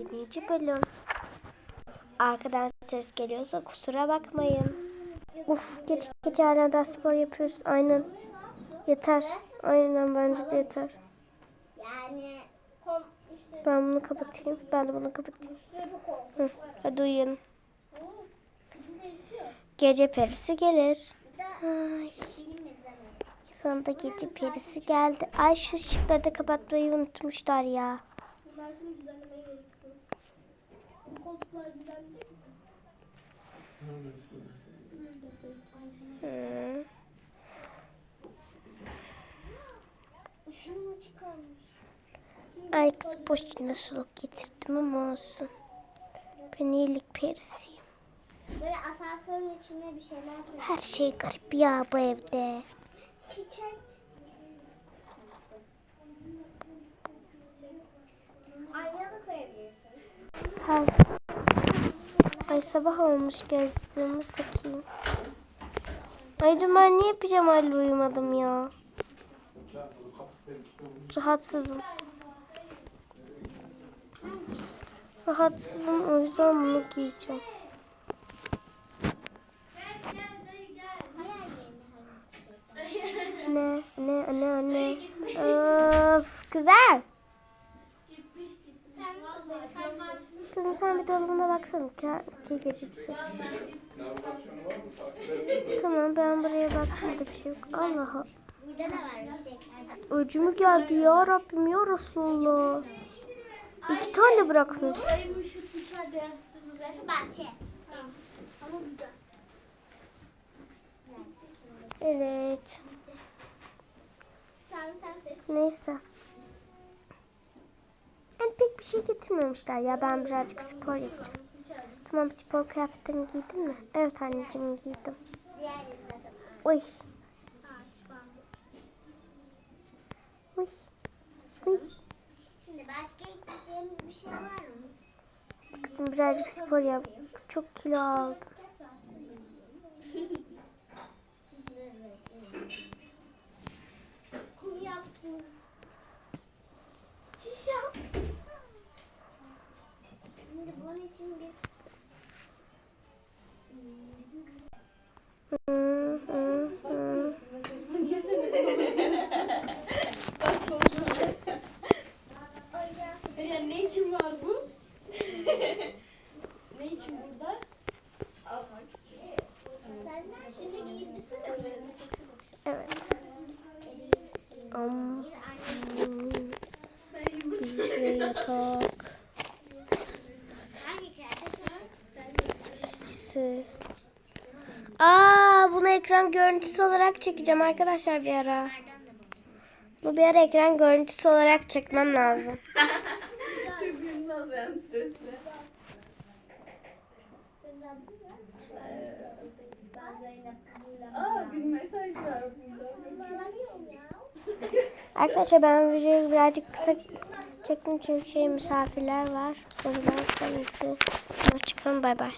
Birinci bölüm. Arkadan ses geliyorsa kusura bakmayın. Uf geç geç hala da spor yapıyoruz. Aynen. Yeter. Aynen bence de yeter. Yani Ben bunu kapatayım. Ben de bunu kapatayım. Hı, hadi uyuyalım. Gece perisi gelir. Ay. Sonunda gece perisi geldi. Ay şu ışıkları da kapatmayı unutmuşlar ya. Bunlar şimdi düzenlemeye gerekiyor. Bu koltuklar düzenleyecek misin? Hı. Işığımı çıkarmış. Ay kız boşuna suluk getirdim ama olsun. Ben iyilik perisiyim. Böyle asansörün içine bir şeyler koy. Her şey garip ya bu evde. Çiçek. Ayna da koyabilirsin. Hay. Sabah olmuş gözlüğümü takayım. Ay dün ben niye pijamayla uyumadım ya? Rahatsızım. Rahatsızım o yüzden bunu giyeceğim. Ne ne ne ne. Öf güzel. Sen nasıl böyle Kızım sen bir dolabına baksana. Gece bir ses. Tamam ben buraya baktım da bir şey yok. Allah Allah. Burada da var. Öcümü geldi ya Rabbim ya Resulullah. İki tane bırakmış. Evet. Neyse. Bir şey getirmemişler ya. Ben birazcık spor yapacağım. Tamam spor kıyafetlerini giydin mi? Evet anneciğim giydim. Uy. Uy. Uy. Şimdi başka ekleyeceğimiz bir şey var mı? Kızım birazcık spor yap. Çok kilo aldım. Kum yaptım. Çiş yap. Şimdi bunun için bir Hı, hı, hı. oyuncak. Ya ne için var bu? ne için burada? Şimdi giyinmişsin. Evet. Am. Bir yatak. Aa, bunu ekran görüntüsü olarak çekeceğim arkadaşlar bir ara. Bu bir ara ekran görüntüsü olarak çekmem lazım. Çok bilmem ben sesle. Aa bir mesaj var burada. Arkadaşlar ben videoyu birazcık kısa çektim çünkü şey misafirler var. O zaman tabii ki çıkalım bay bay.